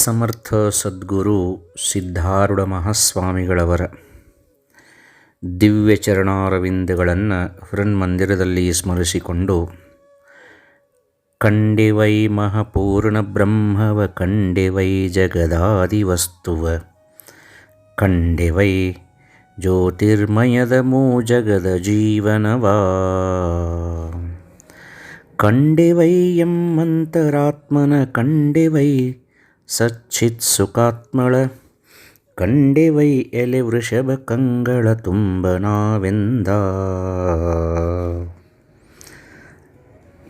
ಸಮರ್ಥ ಸದ್ಗುರು ಸಿದ್ಧಾರೂಢ ಮಹಾಸ್ವಾಮಿಗಳವರ ದಿವ್ಯ ಚರಣಾರವಿಂದಗಳನ್ನು ಹೃನ್ಮಂದಿರದಲ್ಲಿ ಸ್ಮರಿಸಿಕೊಂಡು, ಕಂಡೆವೈ ಮಹಾಪೂರ್ಣ ಬ್ರಹ್ಮವ, ಕಂಡೆವೈ ಜಗದಾದಿವಸ್ತುವ, ಕಂಡೆವೈ ಜ್ಯೋತಿರ್ಮಯದ ಮೂ ಜಗದ ಜೀವನವಾ, ಕಂಡೆವೈ ಎಂಬಂತರಾತ್ಮನ ಕಂಡೆವೈ ಸಚ್ಚಿತ್ ಸುಖಾತ್ಮಳ ಕಂಡಿವೈ ಎಲೆ ವೃಷಭ ಕಂಗಳ ತುಂಬ ನಾವೆಂದ.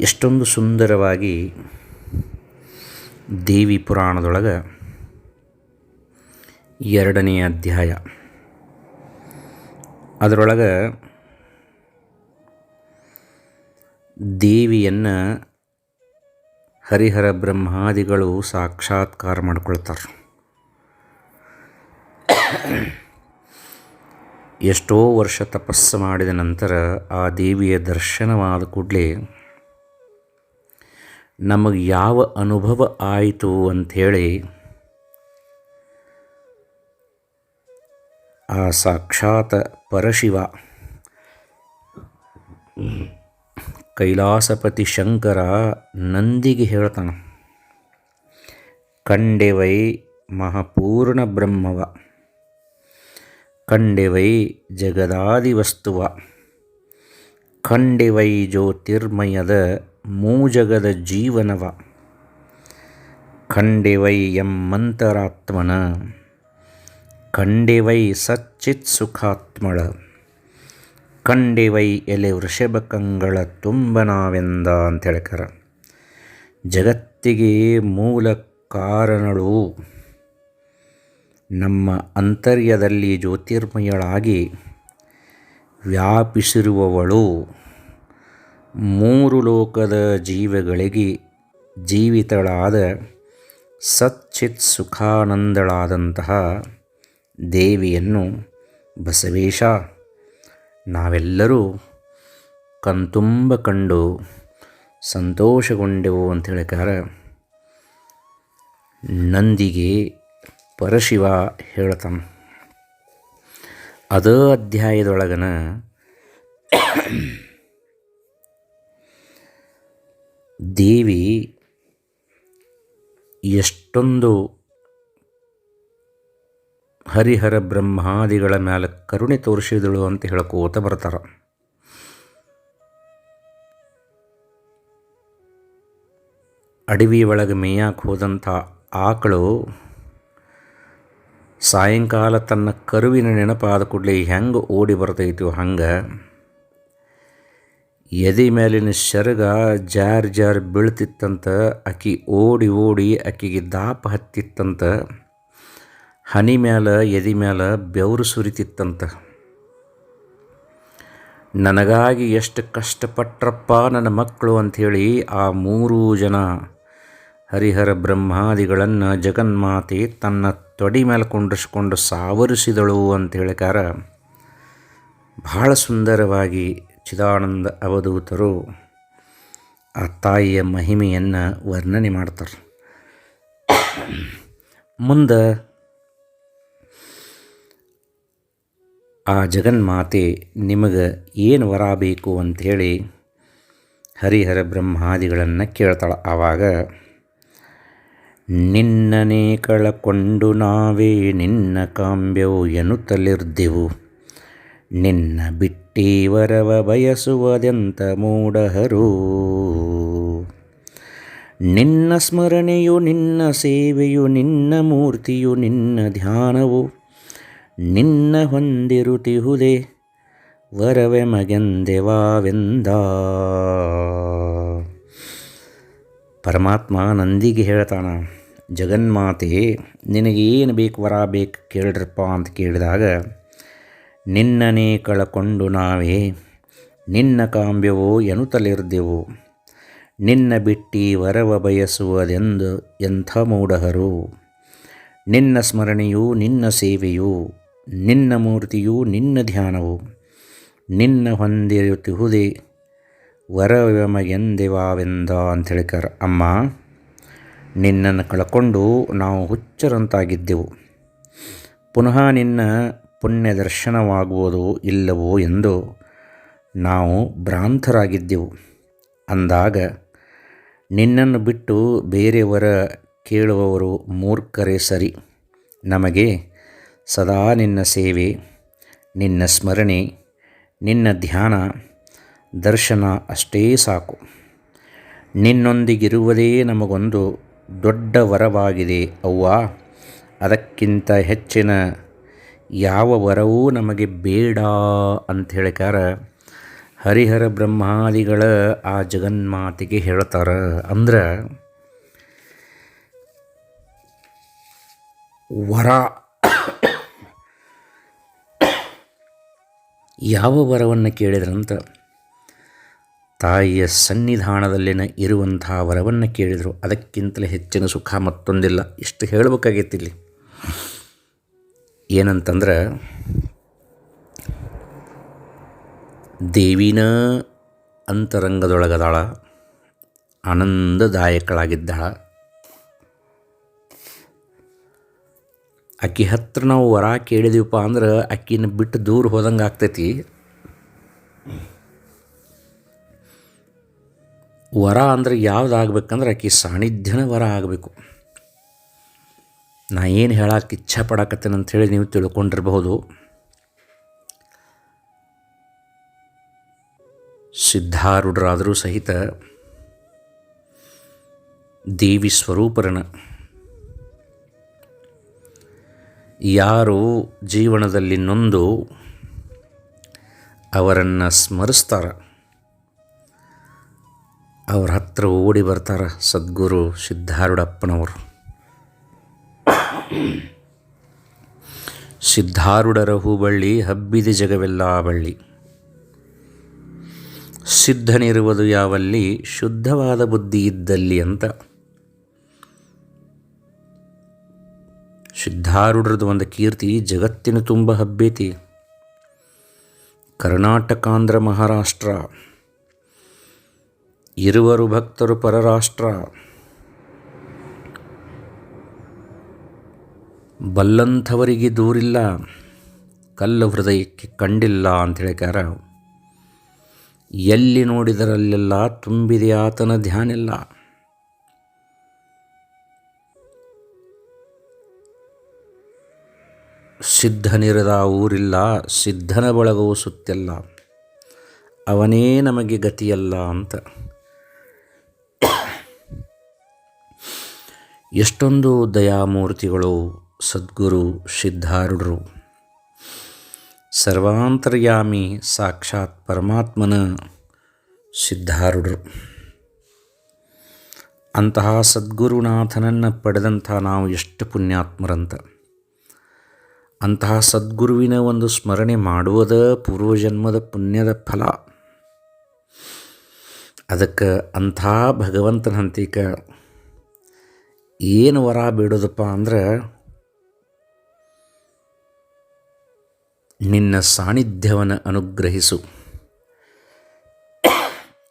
ಎಷ್ಟೊಂದು ಸುಂದರವಾಗಿ ದೇವಿ ಪುರಾಣದೊಳಗೆ ಎರಡನೆಯ ಅಧ್ಯಾಯ. ಅದರೊಳಗೆ ದೇವಿಯನ್ನು ಹರಿಹರ ಬ್ರಹ್ಮಾದಿಗಳು ಸಾಕ್ಷಾತ್ಕಾರ ಮಾಡ್ಕೊಳ್ತಾರೆ. ಎಷ್ಟೋ ವರ್ಷ ತಪಸ್ಸು ಮಾಡಿದ ನಂತರ ಆ ದೇವಿಯ ದರ್ಶನವಾದ ಕೂಡಲೇ ನಮಗೆ ಯಾವ ಅನುಭವ ಆಯಿತು ಅಂಥೇಳಿ ಆ ಸಾಕ್ಷಾತ್ ಪರಶಿವ ಕೈಲಾಸಪತಿ ಶಂಕರ ನಂದಿಗೆ ಹೇಳ್ತಾನ, ಕಂಡೆವೈ ಮಹಾಪೂರ್ಣ ಬ್ರಹ್ಮವ, ಕಂಡೆವೈ ಜಗದಾದಿ ವಸ್ತುವ ಕಂಡೆವೈ ಜ್ಯೋತಿರ್ಮಯದ ಮೂಜಗದ ಜೀವನವ ಖಂಡೆವೈ ಎಮ್ಮಂತರಾತ್ಮನ ಖಂಡೆವೈ ಸಚ್ಚಿತ್ ಸುಖಾತ್ಮಳ. ಕಂಡೆವೈ ಎಲೆ ವೃಷಭಕಂಗಳ ತುಂಬ ನಾವೆಂದ ಅಂತ ಹೇಳ್ಕಾರ ಜಗತ್ತಿಗೆ ಮೂಲ ಕಾರಣಳು ನಮ್ಮ ಅಂತರ್ಯದಲ್ಲಿ ಜ್ಯೋತಿರ್ಮಯಳಾಗಿ ವ್ಯಾಪಿಸಿರುವವಳು ಮೂರು ಲೋಕದ ಜೀವಗಳಿಗೆ ಜೀವಿತಳಾದ ಸಚ್ಚಿತ್ ಸುಖಾನಂದಳಾದಂತಹ ದೇವಿಯನ್ನು ಬಸವೇಶ ನಾವೆಲ್ಲರೂ ಕಣ್ತುಂಬ ಕಂಡು ಸಂತೋಷಗೊಂಡೆವು ಅಂತ ಹೇಳಿಕಾರ ನಂದಿಗೆ ಪರಶಿವ ಹೇಳ್ತಾನ. ಅದ ಅಧ್ಯಾಯದೊಳಗನ ದೇವಿ ಎಷ್ಟೊಂದು ಹರಿಹರ ಬ್ರಹ್ಮಾದಿಗಳ ಮೇಲೆ ಕರುಣೆ ತೋರಿಸಿದಳು ಅಂತ ಹೇಳ್ಕೋತ ಬರ್ತಾರ. ಅಡವಿ ಒಳಗೆ ಮೇಯಕ್ಕೆ ಹೋದಂಥ ಆಕಳು ಸಾಯಂಕಾಲ ತನ್ನ ಕರುವಿನ ನೆನಪಾದ ಕೂಡಲೇ ಹೆಂಗೆ ಓಡಿ ಬರ್ತೈತೋ ಹಂಗೆ ಎದೆ ಮೇಲಿನ ಶರಗ ಜಾರ್ ಜಾರ್ ಬೀಳ್ತಿತ್ತಂತ ಅಕ್ಕಿ ಓಡಿ ಓಡಿ ಅಕ್ಕಿಗೆ ದಾಪ ಹತ್ತಿತ್ತಂತ ಹನಿ ಮ್ಯಾಲ, ಎದಿ ಮ್ಯಾಲ ಬೆವರು ಸುರಿತಿತ್ತಂತ. ನನಗಾಗಿ ಎಷ್ಟು ಕಷ್ಟಪಟ್ರಪ್ಪ ನನ್ನ ಮಕ್ಕಳು ಅಂಥೇಳಿ ಆ ಮೂರೂ ಜನ ಹರಿಹರ ಬ್ರಹ್ಮಾದಿಗಳನ್ನು ಜಗನ್ಮಾತೆ ತನ್ನ ತೊಡಿ ಮೇಲೆ ಕೊಂಡಿಸ್ಕೊಂಡು ಸಾವರಿಸಿದಳು ಅಂತ ಹೇಳಿಕಾರ ಬಹಳ ಸುಂದರವಾಗಿ ಚಿದಾನಂದ ಅವಧೂತರು ಆ ತಾಯಿಯ ಮಹಿಮೆಯನ್ನು ವರ್ಣನೆ ಮಾಡ್ತಾರೆ. ಮುಂದೆ ಆ ಜಗನ್ಮಾತೆ ನಿಮಗೆ ಏನು ವರ ಬೇಕು ಅಂಥೇಳಿ ಹರಿಹರ ಬ್ರಹ್ಮಾದಿಗಳನ್ನು ಕೇಳ್ತಾಳೆ. ಆವಾಗ, ನಿನ್ನನೇ ಕಳಕೊಂಡು ನಾವೇ ನಿನ್ನ ಕಾಂಬ್ಯವು ಎನ್ನುತ್ತಲಿರ್ದೆವು. ನಿನ್ನ ಬಿಟ್ಟಿ ವರವ ಬಯಸುವುದೆಂತ ಮೂಢಹರು. ನಿನ್ನ ಸ್ಮರಣೆಯು ನಿನ್ನ ಸೇವೆಯು ನಿನ್ನ ಮೂರ್ತಿಯು ನಿನ್ನ ಧ್ಯಾನವು. ನಿನ್ನ ಹೊಂದಿರುತಿಹುದೇ ವರವೆ ಮಗೆಂದೆವಾವೆಂದ ಪರಮಾತ್ಮ ನಂದಿಗೆ ಹೇಳ್ತಾನ, ಜಗನ್ಮಾತೆ, ನಿನಗೇನು ಬೇಕು, ವರ ಬೇಕು ಕೇಳ್ರಪ್ಪ ಅಂತ ಕೇಳಿದಾಗ ನಿನ್ನನೇ ಕಳಕೊಂಡು ನಾವೇ, ನಿನ್ನ ಕಾಂಬ್ಯವೋ ಎನುತಲಿರ್ದೆವು ನಿನ್ನ ಬಿಟ್ಟಿ ವರವ ಬಯಸುವುದೆಂದು ಎಂಥ ಮೂಢಹರು, ನಿನ್ನ ಸ್ಮರಣೆಯು ನಿನ್ನ ಸೇವೆಯು ನಿನ್ನ ಮೂರ್ತಿಯು ನಿನ್ನ ಧ್ಯಾನವು. ನಿನ್ನ ಹೊಂದಿರುತ್ತಿಹುದೇ, ವರವೆಮಗೆಂದೆವಾವೆಂದ ಅಂತ ಹೇಳ್ಕಾರ ಅಮ್ಮ, ನಿನ್ನನ್ನು ಕಳ್ಕೊಂಡು ನಾವು ಹುಚ್ಚರಂತಾಗಿದ್ದೆವು. ಪುನಃ ನಿನ್ನ ಪುಣ್ಯ ದರ್ಶನವಾಗುವುದು ಇಲ್ಲವೋ ಎಂದು ನಾವು ಭ್ರಾಂತರಾಗಿದ್ದೆವು. ಅಂದಾಗ ನಿನ್ನನ್ನು ಬಿಟ್ಟು ಬೇರೆಯವರ ಕೇಳುವವರು ಮೂರ್ಖರೇ ಸರಿ. ನಮಗೆ ಸದಾ ನಿನ್ನ ಸೇವೆ, ನಿನ್ನ ಸ್ಮರಣೆ, ನಿನ್ನ ಧ್ಯಾನ, ದರ್ಶನ ಅಷ್ಟೇ ಸಾಕು. ನಿನ್ನೊಂದಿಗಿರುವುದೇ ನಮಗೊಂದು ದೊಡ್ಡ ವರವಾಗಿದೆ ಅವ್ವ. ಅದಕ್ಕಿಂತ ಹೆಚ್ಚಿನ ಯಾವ ವರವೂ ನಮಗೆ ಬೇಡ ಅಂತ ಹೇಳಿಕಾರ ಹರಿಹರ ಬ್ರಹ್ಮಾದಿಗಳ ಆ ಜಗನ್ಮಾತೆಗೆ ಹೇಳ್ತಾರೆ. ಅಂದ್ರೆ ವರ ಯಾವ ವರವನ್ನು ಕೇಳಿದ್ರಂತ? ತಾಯಿಯ ಸನ್ನಿಧಾನದಲ್ಲಿನ ಇರುವಂತಹ ವರವನ್ನು ಕೇಳಿದರು. ಅದಕ್ಕಿಂತಲೇ ಹೆಚ್ಚಿನ ಸುಖ ಮತ್ತೊಂದಿಲ್ಲ. ಇಷ್ಟು ಹೇಳಬೇಕಾಗಿತ್ತು ಇಲ್ಲಿ ಏನಂತಂದ್ರೆ, ದೇವಿನ ಅಂತರಂಗದೊಳಗದಾಳ, ಆನಂದದಾಯಕಳಾಗಿದ್ದಾಳ. ಅಕ್ಕಿ ಹತ್ರ ನಾವು ವರ ಕೇಳಿದೀವಪ್ಪ ಅಂದ್ರೆ ಅಕ್ಕಿನ ಬಿಟ್ಟು ದೂರ ಹೋದಂಗೆ ಆಗ್ತೈತಿ. ವರ ಅಂದ್ರೆ ಯಾವ್ದು ಆಗ್ಬೇಕಂದ್ರೆ ಆಕಿ ಸಾನ್ನಿಧ್ಯನ ವರ ಆಗಬೇಕು. ನಾ ಏನು ಹೇಳಕ್ಕೆ ಇಚ್ಛೆ ಪಡಕತ್ತೇನೆ ಅಂಥೇಳಿ ನೀವು ತಿಳ್ಕೊಂಡಿರಬಹುದು. ಸಿದ್ಧಾರೂಢರಾದರೂ ಸಹಿತ ದೇವಿ ಸ್ವರೂಪರನ ಯಾರು ಜೀವನದಲ್ಲಿ ನೊಂದು ಅವರನ್ನು ಸ್ಮರಿಸ್ತಾರ? ಅವ್ರ ಹತ್ರ ಓಡಿ ಬರ್ತಾರೆ ಸದ್ಗುರು ಸಿದ್ಧಾರೂಢಪ್ಪನವರು. ಸಿದ್ಧಾರೂಢರ ಹೂಬಳ್ಳಿ ಹಬ್ಬಿದೆ ಜಗವೆಲ್ಲ ಬಳ್ಳಿ. ಸಿದ್ಧನಿರುವುದು ಯಾವಲ್ಲಿ ಶುದ್ಧವಾದ ಬುದ್ಧಿ ಇದ್ದಲ್ಲಿ ಅಂತ. ಸಿದ್ಧಾರೂಢರದು ಒಂದು ಕೀರ್ತಿ ಜಗತ್ತಿನ ತುಂಬ ಹಬ್ಬೇತಿ. ಕರ್ನಾಟಕಾಂಧ್ರ ಮಹಾರಾಷ್ಟ್ರ. ಇರುವರು ಭಕ್ತರು ಪರರಾಷ್ಟ್ರ. ಬಲ್ಲಂಥವರಿಗೆ ದೂರಿಲ್ಲ, ಕಲ್ಲು ಹೃದಯಕ್ಕೆ ಕಂಡಿಲ್ಲ ಅಂತ ಹೇಳಿಕಾರ ಎಲ್ಲಿ ನೋಡಿದರಲ್ಲೆಲ್ಲ ತುಂಬಿದೆ ಆತನ ಧ್ಯಾನಿಲ್ಲ. ಸಿದ್ಧನಿರದ ಊರಿಲ್ಲ, ಸಿದ್ಧನ ಬಳಗವು ಸುತ್ತಿಲ್ಲ. ಅವನೇ ನಮಗೆ ಗತಿಯಲ್ಲ ಅಂತ. ಎಷ್ಟೊಂದು ದಯಾಮೂರ್ತಿಗಳು ಸದ್ಗುರು ಸಿದ್ಧಾರುಡ್ರು ಸರ್ವಾಂತರ್ಯಾಮಿ ಸಾಕ್ಷಾತ್ ಪರಮಾತ್ಮನ ಸಿದ್ಧಾರುಡ್ರು ಅಂತಹ ಸದ್ಗುರುನಾಥನನ್ನು ಪಡೆದಂಥ ನಾವು ಎಷ್ಟು ಪುಣ್ಯಾತ್ಮರಂತ. ಅಂತಹ ಸದ್ಗುರುವಿನ ಒಂದು ಸ್ಮರಣೆ ಮಾಡುವುದ ಪೂರ್ವಜನ್ಮದ ಪುಣ್ಯದ ಫಲ. ಅದಕ್ಕೆ ಅಂಥ ಭಗವಂತನ ಹಂತಿಕ ಏನು ವರ ಬೇಡೋದಪ್ಪ ಅಂದ್ರೆ ನಿನ್ನ ಸಾನ್ನಿಧ್ಯವನ್ನು ಅನುಗ್ರಹಿಸು.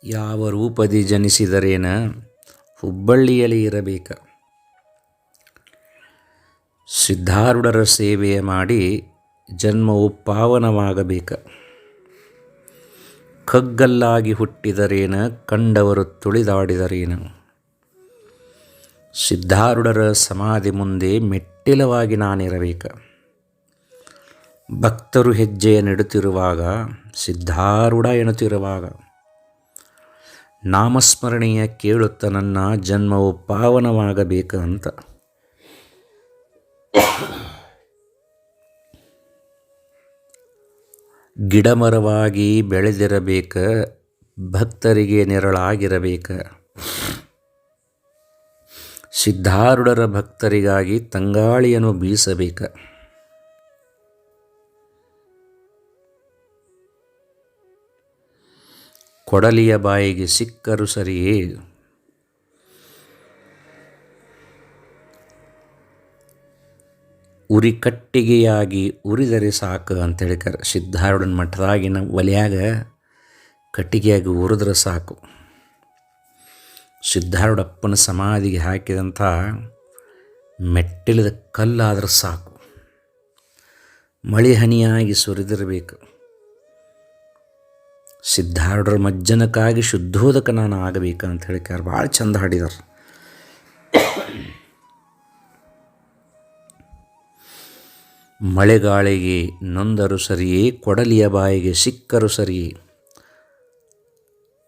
ಯಾವ ರೂಪದಿ ಜನಿಸಿದರೇನ ಹುಬ್ಬಳ್ಳಿಯಲ್ಲಿ ಇರಬೇಕ. ಸಿದ್ಧಾರೂಢರ ಸೇವೆಯ ಮಾಡಿ ಜನ್ಮವು ಪಾವನವಾಗಬೇಕು. ಕಗ್ಗಲ್ಲಾಗಿ ಹುಟ್ಟಿದರೇನ, ಕಂಡವರು ತುಳಿದಾಡಿದರೇನ. ಸಿದ್ಧಾರೂಢರ ಸಮಾಧಿ ಮುಂದೆ ಮೆಟ್ಟಿಲವಾಗಿ ನಾನಿರಬೇಕು. ಭಕ್ತರು ಹೆಜ್ಜೆಯ ನೆಡುತ್ತಿರುವಾಗ, ಸಿದ್ಧಾರೂಢ ಎನ್ನುತ್ತಿರುವಾಗ ನಾಮಸ್ಮರಣೀಯ ಕೇಳುತ್ತ ನನ್ನ ಜನ್ಮವು ಪಾವನವಾಗಬೇಕು ಅಂತ. ಗಿಡಮರವಾಗಿ ಬೆಳೆದಿರಬೇಕ ಭಕ್ತರಿಗೆ ನೆರಳಾಗಿರಬೇಕ. ಸಿದ್ಧಾರೂಢರ ಭಕ್ತರಿಗಾಗಿ ತಂಗಾಳಿಯನ್ನು ಬೀಸಬೇಕ. ಕೊಡಲಿಯ ಬಾಯಿಗೆ ಸಿಕ್ಕರು ಸರಿಯೇ? ಉರಿ ಕಟ್ಟಿಗೆಯಾಗಿ ಉರಿದರೆ ಸಾಕು ಅಂತ ಹೇಳಿಕರ ಸಿದ್ಧಾರೂಢನ ಮಠದಾಗಿನ ಒಲೆಯಾಗ ಕಟ್ಟಿಗೆಯಾಗಿ ಉರಿದ್ರೆ ಸಾಕು. ಸಿದ್ಧಾರೂಢಪ್ಪನ ಸಮಾಧಿಗೆ ಹಾಕಿದಂಥ ಮೆಟ್ಟಿಲದ ಕಲ್ಲಾದ್ರೆ ಸಾಕು. ಮಳೆ ಹನಿಯಾಗಿ ಸುರಿದಿರಬೇಕು. ಸಿದ್ಧಾರೂಢರ ಮಜ್ಜನಕ್ಕಾಗಿ ಶುದ್ಧೋದಕ ನಾನು ಅಂತ ಹೇಳಿಕಾರ ಭಾಳ ಚಂದ ಹಾಡಿದಾರೆ. ಮಳೆಗಾಳಿಗೆ ನೊಂದರು ಸರಿಯೇ, ಕೊಡಲಿಯ ಬಾಯಿಗೆ ಸಿಕ್ಕರು ಸರಿಯೇ.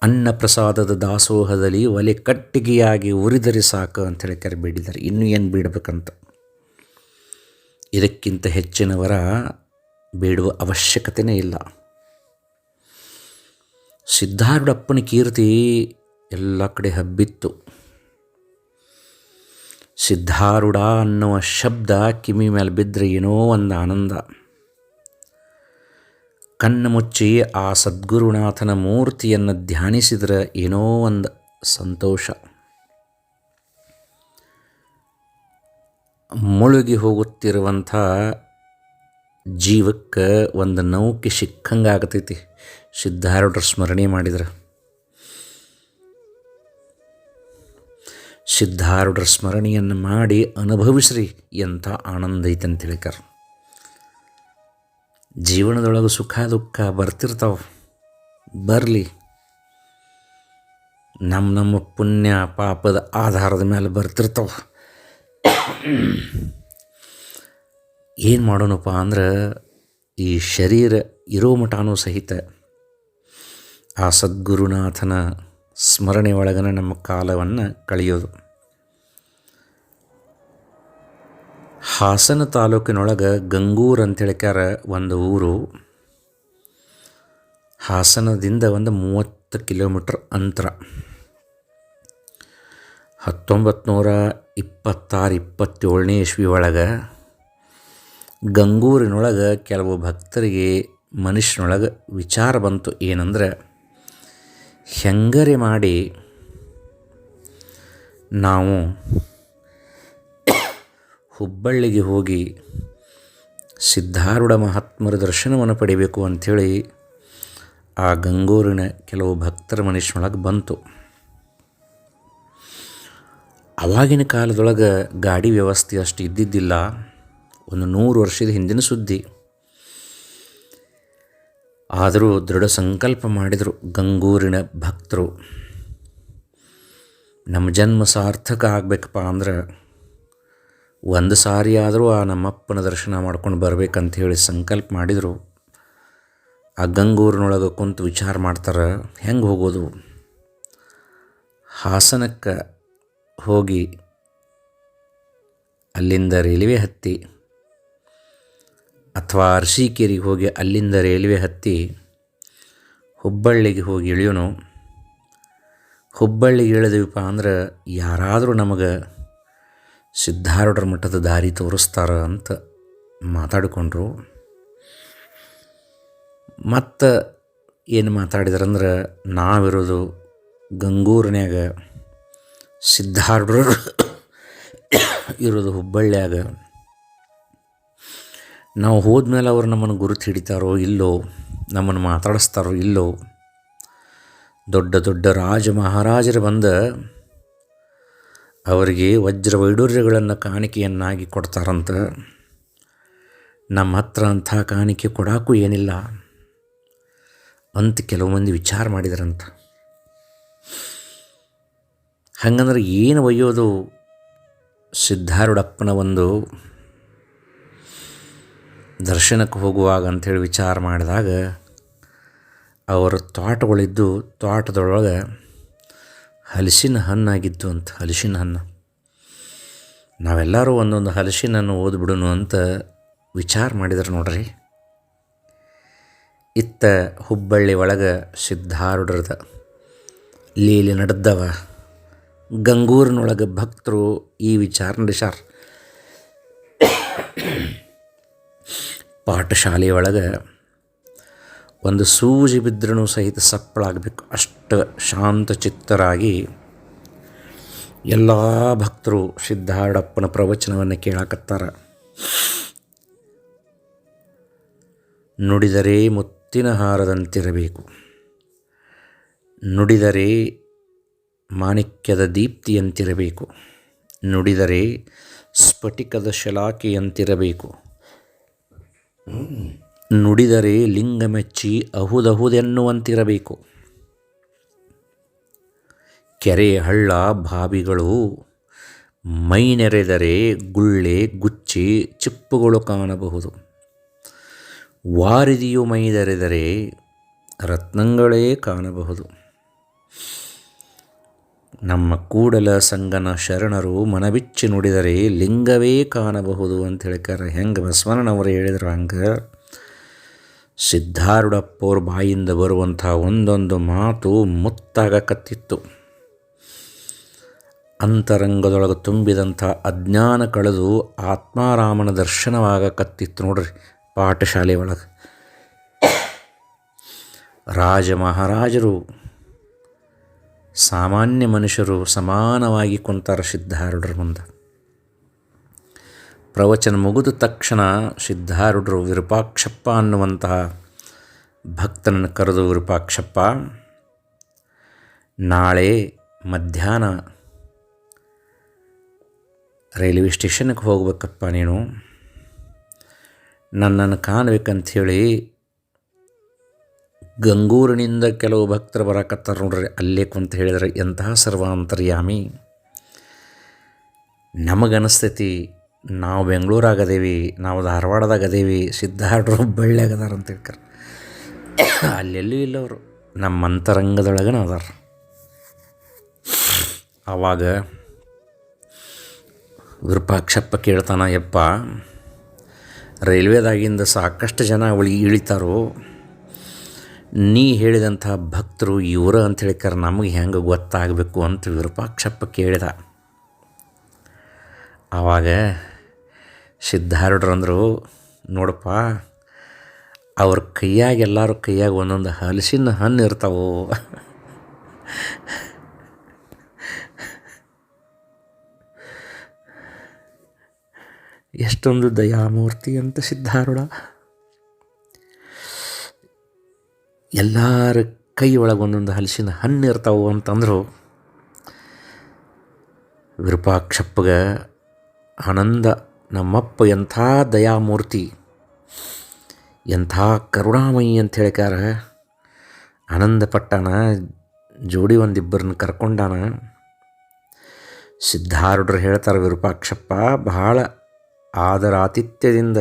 ಅನ್ನ ಪ್ರಸಾದದ ದಾಸೋಹದಲ್ಲಿ ಒಲೆ ಕಟ್ಟಿಗೆಯಾಗಿ ಉರಿದರೆ ಸಾಕು ಅಂತ ಹೇಳಿ ಕರೆ ಬೇಡಿದ್ದಾರೆ ಇನ್ನೂ ಏನು ಬೇಡಬೇಕಂತ? ಇದಕ್ಕಿಂತ ಹೆಚ್ಚಿನವರ ಬೇಡುವ ಅವಶ್ಯಕತೆಯೇ ಇಲ್ಲ. ಸಿದ್ಧಾರೂಢಪ್ಪನ ಕೀರ್ತಿ ಎಲ್ಲ ಕಡೆ ಹಬ್ಬಿತ್ತು. ಸಿದ್ಧಾರೂಢ ಅನ್ನುವ ಶಬ್ದ ಕಿಮಿ ಮೇಲೆ ಬಿದ್ದರೆ ಏನೋ ಒಂದು ಆನಂದ. ಕಣ್ಣು ಮುಚ್ಚಿ ಆ ಸದ್ಗುರುನಾಥನ ಮೂರ್ತಿಯನ್ನು ಧ್ಯಾನಿಸಿದ್ರೆ ಏನೋ ಒಂದು ಸಂತೋಷ. ಮುಳುಗಿ ಹೋಗುತ್ತಿರುವಂಥ ಜೀವಕ್ಕೆ ಒಂದು ನೌಕೆ ಸಿಕ್ಕಂಗೆ ಆಗತೈತಿ ಸಿದ್ಧಾರೂಢರ ಸ್ಮರಣೆ ಮಾಡಿದ್ರೆ. ಸಿದ್ಧಾರೂಢರ ಸ್ಮರಣೆಯನ್ನು ಮಾಡಿ ಅನುಭವಿಸ್ರಿ ಎಂಥ ಆನಂದ ಐತೆ ಅಂತ ಹೇಳಿಕಾರ ಜೀವನದೊಳಗೆ ಸುಖ ದುಃಖ ಬರ್ತಿರ್ತಾವೆ. ಬರಲಿ. ನಮ್ಮ ನಮ್ಮ ಪುಣ್ಯ ಪಾಪದ ಆಧಾರದ ಮೇಲೆ ಬರ್ತಿರ್ತಾವೆ. ಏನು ಮಾಡೋಣಪ್ಪ ಅಂದ್ರೆ ಈ ಶರೀರ ಇರೋ ಮಠನೂ ಸಹಿತ ಆ ಸದ್ಗುರುನಾಥನ ಸ್ಮರಣೆ ಒಳಗನ ನಮ್ಮ ಕಾಲವನ್ನು ಕಳೆಯೋದು. ಹಾಸನ ತಾಲೂಕಿನೊಳಗೆ ಗಂಗೂರು ಅಂತೇಳಿಕಾರ ಒಂದು ಊರು. ಹಾಸನದಿಂದ ಒಂದು ಮೂವತ್ತು ಕಿಲೋಮೀಟ್ರ್ ಅಂತರ. ಹತ್ತೊಂಬತ್ತು ನೂರ ಇಪ್ಪತ್ತಾರು, ಇಪ್ಪತ್ತೇಳನೇ ಇಸ್ವಿ ಒಳಗೆ ಗಂಗೂರಿನೊಳಗೆ ಕೆಲವು ಭಕ್ತರಿಗೆ ಮನುಷ್ಯನೊಳಗೆ ವಿಚಾರ ಬಂತು. ಏನಂದ್ರೆ ಹೆಂಗರೆ ಮಾಡಿ ನಾವು ಹುಬ್ಬಳ್ಳಿಗೆ ಹೋಗಿ ಸಿದ್ಧಾರೂಢ ಮಹಾತ್ಮರ ದರ್ಶನವನ್ನು ಪಡಿಬೇಕು ಅಂಥೇಳಿ ಆ ಗಂಗೂರಿನ ಕೆಲವು ಭಕ್ತರ ಮನುಷ್ಯನೊಳಗೆ ಬಂತು. ಅವಾಗಿನ ಕಾಲದೊಳಗೆ ಗಾಡಿ ವ್ಯವಸ್ಥೆ ಅಷ್ಟು ಇದ್ದಿದ್ದಿಲ್ಲ. ಒಂದು ನೂರು ವರ್ಷದ ಹಿಂದಿನ ಸುದ್ದಿ. ಆದರೂ ದೃಢ ಸಂಕಲ್ಪ ಮಾಡಿದರು ಗಂಗೂರಿನ ಭಕ್ತರು. ನಮ್ಮ ಜನ್ಮ ಸಾರ್ಥಕ ಆಗಬೇಕಪ್ಪ ಅಂದ್ರೆ ಒಂದು ಸಾರಿ ಆದರೂ ಆ ನಮ್ಮಪ್ಪನ ದರ್ಶನ ಮಾಡ್ಕೊಂಡು ಬರ್ಬೇಕಂತ ಹೇಳಿ ಸಂಕಲ್ಪ ಮಾಡಿದರು. ಆ ಗಂಗೂರಿನೊಳಗೆ ಕುಂತು ವಿಚಾರ ಮಾಡ್ತಾರೆ, ಹೆಂಗೆ ಹೋಗೋದು? ಹಾಸನಕ್ಕೆ ಹೋಗಿ ಅಲ್ಲಿಂದ ರೈಲ್ವೆ ಹತ್ತಿ ಅಥವಾ ಅರಸೀಕೆರೆಗೆ ಹೋಗಿ ಅಲ್ಲಿಂದ ರೈಲ್ವೆ ಹತ್ತಿ ಹುಬ್ಬಳ್ಳಿಗೆ ಹೋಗಿ ಇಳಿಯೋನು. ಹುಬ್ಬಳ್ಳಿಗೆ ಇಳಿದೀವಪ್ಪ ಅಂದ್ರೆ ಯಾರಾದರೂ ನಮಗೆ ಸಿದ್ಧಾರೂಢರ ಮಠದ ದಾರಿ ತೋರಿಸ್ತಾರ ಅಂತ ಮಾತಾಡಿಕೊಂಡ್ರು. ಮತ್ತು ಏನು ಮಾತಾಡಿದ್ರಂದ್ರೆ ನಾವಿರೋದು ಗಂಗೂರಿನ್ಯಾಗ ಸಿದ್ಧಾರೂಢರು ಇರೋದು ಹುಬ್ಬಳ್ಳಿಯಾಗ. ನಾವು ಹೋದ್ಮೇಲೆ ಅವರು ನಮ್ಮನ್ನು ಗುರುತು ಹಿಡಿತಾರೋ ಇಲ್ಲೋ, ನಮ್ಮನ್ನು ಮಾತಾಡಿಸ್ತಾರೋ ಇಲ್ಲೋ, ದೊಡ್ಡ ದೊಡ್ಡ ರಾಜ ಮಹಾರಾಜರು ಬಂದ ಅವರಿಗೆ ವಜ್ರ ವೈಡೂರ್ಯಗಳನ್ನು ಕಾಣಿಕೆಯನ್ನಾಗಿ ಕೊಡ್ತಾರಂತ. ನಮ್ಮ ಹತ್ರ ಅಂಥ ಕಾಣಿಕೆ ಕೊಡೋಕ್ಕೂ ಏನಿಲ್ಲ ಅಂತ ಕೆಲವು ಮಂದಿ ವಿಚಾರ ಮಾಡಿದ್ರಂತ. ಹಂಗಂದ್ರೆ ಏನು ಒಯ್ಯೋದು ಸಿದ್ಧಾರೂಢಪ್ಪನ ಒಂದು ದರ್ಶನಕ್ಕೆ ಹೋಗುವಾಗ ಅಂಥೇಳಿ ವಿಚಾರ ಮಾಡಿದಾಗ ಅವರ ತೋಟಗಳಿದ್ದು ತೋಟದೊಳಗೆ ಹಲಸಿನ ಹಣ್ಣಾಗಿದ್ದು ಅಂತ, ಹಲಸಿನ ಹಣ್ಣು. ನಾವೆಲ್ಲರೂ ಒಂದೊಂದು ಹಲಸಿನನ್ನು ಓದ್ಬಿಡೋಣ ಅಂತ ವಿಚಾರ ಮಾಡಿದ್ರು ನೋಡ್ರಿ. ಇತ್ತ ಹುಬ್ಬಳ್ಳಿ ಒಳಗೆ ಸಿದ್ಧಾರೂಢರದ ಲೀಲೆ ನಡೆದವ ಗಂಗೂರಿನೊಳಗೆ ಭಕ್ತರು ಈ ವಿಚಾರ ನಡೆಸ್ಯಾರ. ಪಾಠಶಾಲೆಯೊಳಗೆ ಒಂದು ಸೂಜಿ ಬಿದ್ದರೂ ಸಹಿತ ಸಪ್ಪಳಾಗಬೇಕು. ಅಷ್ಟು ಶಾಂತ ಚಿತ್ತರಾಗಿ ಎಲ್ಲ ಭಕ್ತರು ಸಿದ್ಧಾರ್ಡಪ್ಪನ ಪ್ರವಚನವನ್ನು ಕೇಳಾಕತ್ತಾರ. ನುಡಿದರೆ ಮುತ್ತಿನ ಹಾರದಂತಿರಬೇಕು. ನುಡಿದರೆ ಮಾಣಿಕ್ಯದ ದೀಪ್ತಿಯಂತಿರಬೇಕು. ನುಡಿದರೆ ಸ್ಫಟಿಕದ ಶಲಾಕೆಯಂತಿರಬೇಕು. ನುಡಿದರೆ ಲಿಂಗ ಮೆಚ್ಚಿ ಅಹುದಹುದೆನ್ನುವಂತಿರಬೇಕು. ಕೆರೆ ಹಳ್ಳ ಬಾವಿಗಳು ಮೈ ನೆರೆದರೆ ಗುಳ್ಳೆ ಗುಚ್ಚಿ ಚಿಪ್ಪುಗಳು ಕಾಣಬಹುದು. ವಾರಿದಿಯು ಮೈದರೆದರೆ ರತ್ನಗಳೇ ಕಾಣಬಹುದು. ನಮ್ಮ ಕೂಡಲ ಸಂಗನ ಶರಣರು ಮನಬಿಚ್ಚಿ ನುಡಿದರೆ ಲಿಂಗವೇ ಕಾಣಬಹುದು ಅಂತ ಹೇಳ್ತಾರೆ ಹೆಂಗೆ ಬಸವಣ್ಣನವರು ಹೇಳಿದ್ರು ಹಂಗೆ ಸಿದ್ಧಾರೂಢಪ್ಪವ್ರ ಬಾಯಿಂದ ಬರುವಂಥ ಒಂದೊಂದು ಮಾತು ಮುತ್ತಾಗಕತ್ತಿತ್ತು ಅಂತರಂಗದೊಳಗೆ ತುಂಬಿದಂಥ ಅಜ್ಞಾನ ಕಳೆದು ಆತ್ಮಾರಾಮನ ದರ್ಶನವಾಗಕತ್ತಿತ್ತು ನೋಡ್ರಿ ಪಾಠಶಾಲೆ ಒಳಗೆ. ರಾಜ ಮಹಾರಾಜರು ಸಾಮಾನ್ಯ ಮನುಷ್ಯರು ಸಮಾನವಾಗಿ ಕುಂತಾರ ಸಿದ್ಧಾರೂಢರ ಮುಂದೆ. ಪ್ರವಚನ ಮುಗಿದ ತಕ್ಷಣ ಸಿದ್ಧಾರೂಢರು ವಿರೂಪಾಕ್ಷಪ್ಪ ಅನ್ನುವಂತಹ ಭಕ್ತನನ್ನು ಕರೆದು, ವಿರೂಪಾಕ್ಷಪ್ಪ, ನಾಳೆ ಮಧ್ಯಾಹ್ನ ರೈಲ್ವೆ ಸ್ಟೇಷನ್ಗೆ ಹೋಗ್ಬೇಕಪ್ಪ ನೀನು. ನನ್ನನ್ನು ಕಾಣಬೇಕಂಥೇಳಿ ಗಂಗೂರಿನಿಂದ ಕೆಲವು ಭಕ್ತರು ಬರಕತ್ತಾರ ನೋಡ್ರಿ, ಅಲ್ಲೇ ಕುಂತ ಹೇಳಿದ್ರೆ ಎಂತಹ ಸರ್ವಾಂತರ್ಯಾಮಿ. ನಮಗನಿಸ್ತೈತಿ, ನಾವು ಬೆಂಗಳೂರಾಗದೇವಿ, ನಾವು ಧಾರವಾಡದಾಗ ಅದೇವಿ ಸಿದ್ಧಾರ್ಢರು ಬಳ್ಳಿಯಾಗದಾರ ಅಂತ ಹೇಳ್ತಾರೆ ಅಲ್ಲೆಲ್ಲೂ ಇಲ್ಲ ಅವರು, ನಮ್ಮ ಅಂತರಂಗದೊಳಗನ ಅದಾರ. ಆವಾಗ ವಿರೂಪಾಕ್ಷಪ್ಪ ಕೇಳ್ತಾನ, ಯಪ್ಪ, ರೈಲ್ವೆದಾಗಿಂದ ಸಾಕಷ್ಟು ಜನ ಅವಳಿಗೆ ಇಳಿತಾರೋ ನೀ ಹೇಳಿದಂಥ ಭಕ್ತರು ಇವರು ಅಂತ ಕರೆ ನಮಗೆ ಹೆಂಗೆ ಗೊತ್ತಾಗಬೇಕು ಅಂತ ವಿರೂಪಾಕ್ಷಪ್ಪ ಕೇಳಿದ. ಆವಾಗ ಸಿದ್ಧಾರೂಢರಂದರು, ನೋಡಪ್ಪ, ಅವ್ರ ಕೈಯಾಗ ಎಲ್ಲರೂ ಕೈಯಾಗ ಒಂದೊಂದು ಹಲಸಿನ ಹಣ್ಣು ಇರ್ತಾವೋ. ಎಷ್ಟೊಂದು ದಯಾಮೂರ್ತಿ ಅಂತ ಸಿದ್ಧಾರೂಢ. ಎಲ್ಲರ ಕೈ ಒಳಗೆ ಒಂದೊಂದು ಹಲಸಿನ ಹಣ್ಣು ಇರ್ತಾವೆ ಅಂತಂದರು ವಿರೂಪಾಕ್ಷಪ್ಪಗೆ ಆನಂದ ನಮ್ಮಪ್ಪ ಎಂಥ ದಯಾಮೂರ್ತಿ, ಎಂಥ ಕರುಣಾಮಯಿ ಅಂತ ಹೇಳಿಕಾರ ಆನಂದ ಪಟ್ಟಾನ ಜೋಡಿ ಒಂದಿಬ್ಬರನ್ನ ಕರ್ಕೊಂಡಾನ. ಸಿದ್ಧಾರೂಢರು ಹೇಳ್ತಾರೆ ವಿರೂಪಾಕ್ಷಪ್ಪ ಬಹಳ ಆದರಾತಿಥ್ಯದಿಂದ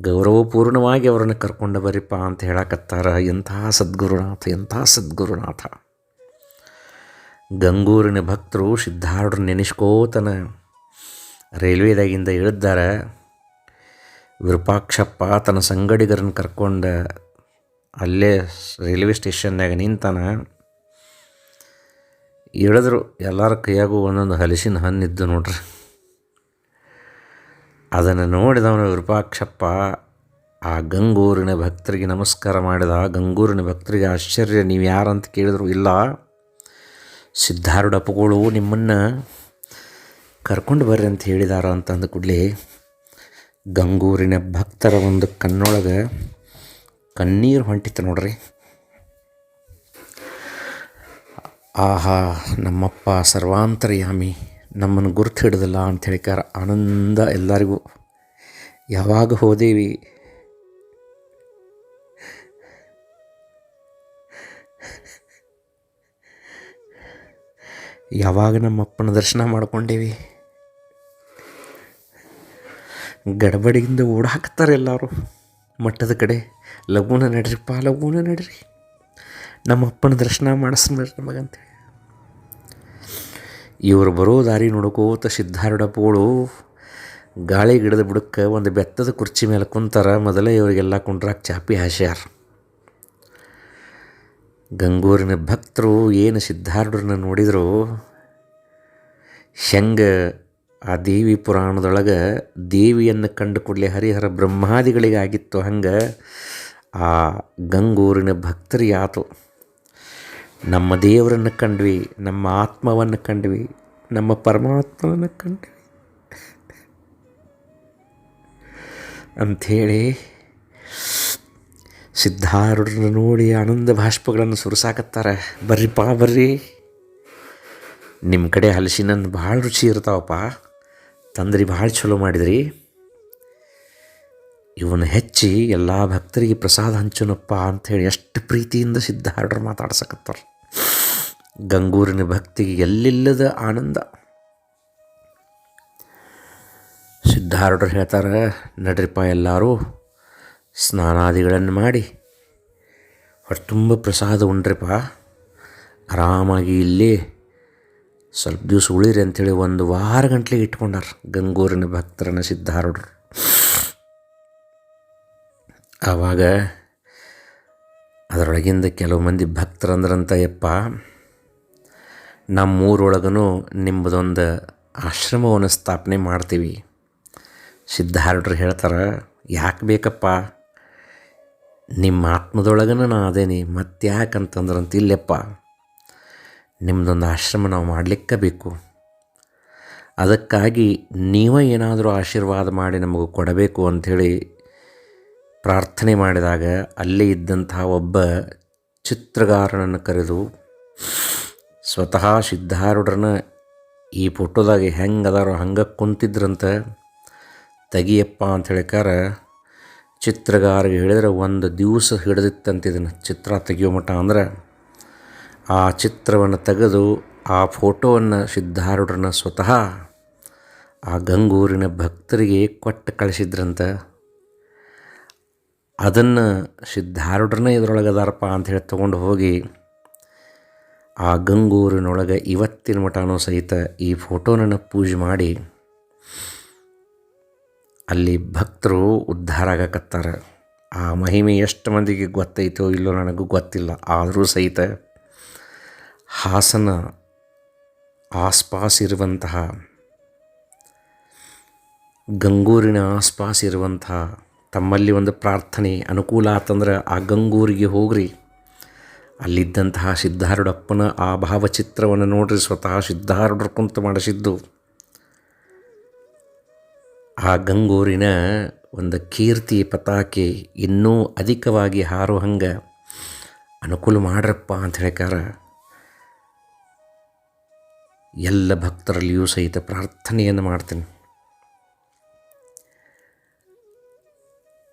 ಗೌರವಪೂರ್ಣವಾಗಿ ಅವರನ್ನು ಕರ್ಕೊಂಡು ಬರೀಪ್ಪ ಅಂತ ಹೇಳಕತ್ತಾರ. ಎಂಥ ಸದ್ಗುರುನಾಥ ಎಂಥ ಸದ್ಗುರುನಾಥ. ಗಂಗೂರಿನ ಭಕ್ತರು ಸಿದ್ಧಾರೂಢರು ನೆನೆಸ್ಕೋತನ ರೈಲ್ವೆದಾಗಿಂದ ಇಳಿದ್ದಾರೆ ವಿರೂಪಾಕ್ಷಪ್ಪ ತನ್ನ ಸಂಗಡಿಗರನ್ನು ಕರ್ಕೊಂಡು ಅಲ್ಲೇ ರೈಲ್ವೆ ಸ್ಟೇಷನ್ನಾಗ ನಿಂತಾನ. ಇಳಿದ್ರು ಎಲ್ಲರ ಕೈಯಾಗೂ ಒಂದೊಂದು ಹಲಸಿನ ಹಣ್ಣಿದ್ದು ನೋಡ್ರಿ. ಅದನ್ನು ನೋಡಿದವನು ವಿರೂಪಾಕ್ಷಪ್ಪ, ಆ ಗಂಗೂರಿನ ಭಕ್ತರಿಗೆ ನಮಸ್ಕಾರ ಮಾಡಿದ ಗಂಗೂರಿನ ಭಕ್ತರಿಗೆ ಆಶ್ಚರ್ಯ, ನೀವು ಯಾರಂತ ಕೇಳಿದ್ರು, ಇಲ್ಲ. ಸಿದ್ಧಾರೂಢಪ್ಪಗಳು ನಿಮ್ಮನ್ನು ಕರ್ಕೊಂಡು ಬರ್ರಿ ಅಂತ ಹೇಳಿದಾರ ಅಂತಂದ ಕೂಡಲಿ ಗಂಗೂರಿನ ಭಕ್ತರ ಒಂದು ಕಣ್ಣೊಳಗೆ ಕಣ್ಣೀರು ಹೊಂಟಿತ್ತು ನೋಡ್ರಿ. ಆಹಾ, ನಮ್ಮಪ್ಪ ಸರ್ವಾಂತರ್ಯಾಮಿ. ನಮ್ಮನ್ನು ಗುರುತು ಹಿಡ್ದಲ್ಲ ಅಂತ ಹೇಳಿಕಾರ ಆನಂದ ಎಲ್ಲರಿಗೂ. ಯಾವಾಗ ಹೋದೇವಿ? ಯಾವಾಗ ನಮ್ಮಪ್ಪನ ದರ್ಶನ ಮಾಡ್ಕೊಂಡೇವಿ? ಗಡಬಡಿಯಿಂದ ಓಡಾಕ್ತಾರೆ ಎಲ್ಲರೂ. ಮಠದ ಕಡೆ ಲಘುನ ನಡ್ರಿಪ್ಪ ಲಘುನ ನಡ್ರಿ. ನಮ್ಮ ಅಪ್ಪನ ದರ್ಶನ ಮಾಡಿಸ್ಬೇಡ್ರಿ ನಮಗಂತೇಳಿ. ಇವರು ಬರೋ ದಾರಿ ನೋಡ್ಕೋತ ಸಿದ್ಧಾರೂಢಪ್ಪಗಳು ಗಾಳಿ ಗಿಡದ ಬುಡಕ್ಕೆ ಒಂದು ಬೆತ್ತದ ಕುರ್ಚಿ ಮೇಲೆ ಕುಂತಾರ, ಮೊದಲೇ ಇವರಿಗೆಲ್ಲ ಕುಂಡ್ರಾಕ್ ಚಾಪಿ ಹಾಸ್ಯಾರ. ಗಂಗೂರಿನ ಭಕ್ತರು ಏನು ಸಿದ್ಧಾರೂಢರನ್ನ ನೋಡಿದರು ಹೆಂಗೆ ಆ ದೇವಿ ಪುರಾಣದೊಳಗೆ ದೇವಿಯನ್ನು ಕಂಡು ಕೂಡಲೇ ಹರಿಹರ ಬ್ರಹ್ಮಾದಿಗಳಿಗೆ ಆಗಿತ್ತು ಹಂಗೆ ಆ ಗಂಗೂರಿನ ಭಕ್ತರಿಗೆ ಆತು ನಮ್ಮ ದೇವರನ್ನು ಕಂಡ್ವಿ, ನಮ್ಮ ಆತ್ಮವನ್ನು ಕಂಡ್ವಿ, ನಮ್ಮ ಪರಮಾತ್ಮವನ್ನು ಕಂಡ್ವಿ. ಅಂಥೇಳಿ ಸಿದ್ಧಾರೂಢರನ್ನು ನೋಡಿ ಆನಂದ ಭಾಷ್ಪಗಳನ್ನು ಸುರಿಸಾಕತ್ತಾರೆ. ಬರ್ರಿಪ್ಪ ಬರ್ರಿ. ನಿಮ್ಮ ಕಡೆ ಹಲಸಿನನ್ನು ಭಾಳ ರುಚಿ ಇರ್ತಾವಪ್ಪ. ತಂದ್ರಿ ಭಾಳ ಚಲೋ ಮಾಡಿದ್ರಿ. ಇವನು ಹೆಚ್ಚಿ ಎಲ್ಲ ಭಕ್ತರಿಗೆ ಪ್ರಸಾದ ಹಂಚನಪ್ಪ ಅಂಥೇಳಿ ಎಷ್ಟು ಪ್ರೀತಿಯಿಂದ ಸಿದ್ಧಾರ್ಡ್ರು ಮಾತಾಡ್ಸಕತ್ತಾರ. ಗಂಗೂರಿನ ಭಕ್ತಿಗೆ ಎಲ್ಲಿಲ್ಲದ ಆನಂದ? ಸಿದ್ಧಾರೂಢರು ಹೇಳ್ತಾರೆ ನಡ್ರಿಪ್ಪ ಎಲ್ಲರೂ, ಸ್ನಾನಾದಿಗಳನ್ನು ಮಾಡಿ, ಹೊಟ್ಟೆ ತುಂಬ ಪ್ರಸಾದ ಉಂಡ್ರಿಪ್ಪ ಆರಾಮಾಗಿ ಇಲ್ಲಿ ಸ್ವಲ್ಪ ದಿವಸ ಉಳಿರಿ ಅಂಥೇಳಿ ಒಂದು ವಾರ ಗಂಟ್ಲೆ ಇಟ್ಕೊಂಡಾರ ಗಂಗೂರಿನ ಭಕ್ತರನ್ನ ಸಿದ್ಧಾರೂಢರು. ಆವಾಗ ಅದರೊಳಗಿಂದ ಕೆಲವು ಮಂದಿ ಭಕ್ತರಂದ್ರಂತ ಯಪ್ಪ ನಮ್ಮೂರೊಳಗೂ ನಿಮ್ಮದೊಂದು ಆಶ್ರಮವನ್ನು ಸ್ಥಾಪನೆ ಮಾಡ್ತೀವಿ. ಸಿದ್ಧಾರೂಢರು ಹೇಳ್ತಾರೆ, ಯಾಕೆ ಬೇಕಪ್ಪ? ನಿಮ್ಮ ಆತ್ಮದೊಳಗನ ನಾನು ಅದೇನಿ ಮತ್ತೆ ಅಂತ ಇಲ್ಲಪ್ಪ? ನಿಮ್ಮದೊಂದು ಆಶ್ರಮ ನಾವು ಮಾಡಲಿಕ್ಕೆ ಬೇಕು. ಅದಕ್ಕಾಗಿ ನೀವೇ ಏನಾದರೂ ಆಶೀರ್ವಾದ ಮಾಡಿ ನಮಗೆ ಕೊಡಬೇಕು ಅಂಥೇಳಿ ಪ್ರಾರ್ಥನೆ ಮಾಡಿದಾಗ, ಅಲ್ಲೇ ಇದ್ದಂತಹ ಒಬ್ಬ ಚಿತ್ರಗಾರನನ್ನು ಕರೆದು ಸ್ವತಃ ಸಿದ್ಧಾರೂಢರನ್ನ ಈ ಫೋಟೋದಾಗ ಹೆಂಗೆ ಅದಾರೋ ಹಂಗೆ ಕುಂತಿದ್ರಂತ ತೆಗಿಯಪ್ಪ ಅಂತ ಹೇಳಿಕಾರ ಚಿತ್ರಗಾರಿಗೆ ಹೇಳಿದ್ರೆ ಒಂದು ದಿವಸ ಹಿಡಿದಿತ್ತಂತ ಇದನ್ನು ಚಿತ್ರ ತೆಗಿಯೋ ಮಟ್ಟ ಅಂದ್ರೆ ಆ ಚಿತ್ರವನ್ನು ತೆಗೆದು ಆ ಫೋಟೋವನ್ನು ಸಿದ್ಧಾರೂಢರನ್ನ ಸ್ವತಃ ಆ ಗಂಗೂರಿನ ಭಕ್ತರಿಗೆ ಕೊಟ್ಟು ಕಳಿಸಿದ್ರಂತ. ಅದನ್ನು ಸಿದ್ಧಾರೂಢರನ್ನೇ ಇದರೊಳಗೆ ಅದಾರಪ್ಪ ಅಂತ ಹೇಳಿ ತೊಗೊಂಡು ಹೋಗಿ ಆ ಗಂಗೂರಿನೊಳಗೆ ಇವತ್ತಿನ ಮಠನೂ ಸಹಿತ ಈ ಫೋಟೋನ ಪೂಜೆ ಮಾಡಿ ಅಲ್ಲಿ ಭಕ್ತರು ಉದ್ಧಾರ ಆಗಕತ್ತಾರೆ. ಆ ಮಹಿಮೆ ಎಷ್ಟು ಮಂದಿಗೆ ಗೊತ್ತೈತೋ ಇಲ್ಲೋ ನನಗೂ ಗೊತ್ತಿಲ್ಲ. ಆದರೂ ಸಹಿತ ಹಾಸನ ಆಸ್ಪಾಸಿರುವಂತಹ ಗಂಗೂರಿನ ಆಸ್ಪಾಸ್ ಇರುವಂತಹ ತಮ್ಮಲ್ಲಿ ಒಂದು ಪ್ರಾರ್ಥನೆ ಅನುಕೂಲ ಆತಂದ್ರೆ ಆ ಗಂಗೂರಿಗೆ ಹೋಗ್ರಿ. ಅಲ್ಲಿದ್ದಂತಹ ಸಿದ್ಧಾರೂಢಪ್ಪನ ಆ ಭಾವಚಿತ್ರವನ್ನು ನೋಡಿರಿ ಸ್ವತಃ ಸಿದ್ಧಾರೂಢರು ಕುಂತು ಮಾಡಿಸಿದ್ದು. ಆ ಗಂಗೂರಿನ ಒಂದು ಕೀರ್ತಿ ಪತಾಕೆ ಇನ್ನೂ ಅಧಿಕವಾಗಿ ಹಾರೋ ಹಂಗೆ ಅನುಕೂಲ ಮಾಡ್ರಪ್ಪ ಅಂತ ಹೇಳ್ಕಾರ ಎಲ್ಲ ಭಕ್ತರಲ್ಲಿಯೂ ಸಹಿತ ಪ್ರಾರ್ಥನೆಯನ್ನು ಮಾಡ್ತೀನಿ.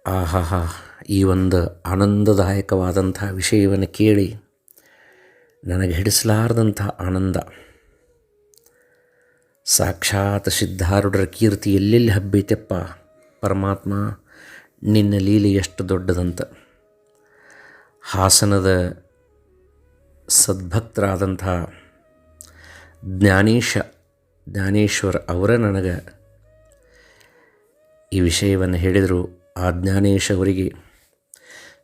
ಆಹಾಹಾ, ಈ ಒಂದು ಆನಂದದಾಯಕವಾದಂಥ ವಿಷಯವನ್ನು ಕೇಳಿ ನನಗೆ ಹಿಡಿಸಲಾರದಂಥ ಆನಂದ. ಸಾಕ್ಷಾತ್ ಸಿದ್ಧಾರುಡರ ಕೀರ್ತಿ ಎಲ್ಲೆಲ್ಲಿ ಹಬ್ಬೈತೆಪ್ಪ ಪರಮಾತ್ಮ ನಿನ್ನ ಲೀಲೆ ಎಷ್ಟು ದೊಡ್ಡದಂತ. ಹಾಸನದ ಸದ್ಭಕ್ತರಾದಂಥ ಜ್ಞಾನೇಶ, ಜ್ಞಾನೇಶ್ವರ ಅವರ ನನಗೆ ಈ ವಿಷಯವನ್ನು ಹೇಳಿದರು. ಆ ಜ್ಞಾನೇಶ್ ಅವರಿಗೆ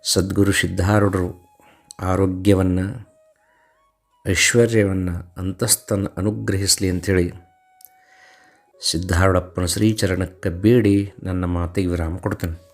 ಸದ್ಗುರು ಸಿದ್ಧಾರೂಢರು ಆರೋಗ್ಯವನ್ನು, ಐಶ್ವರ್ಯವನ್ನು ಅಂತಸ್ತನ್ನು ಅನುಗ್ರಹಿಸಲಿ ಅಂಥೇಳಿ ಸಿದ್ಧಾರೂಢಪ್ಪನ ಶ್ರೀಚರಣಕ್ಕೆ ಬೇಡಿ ನನ್ನ ಮಾತಿಗೆ ವಿರಾಮ ಕೊಡ್ತೇನೆ.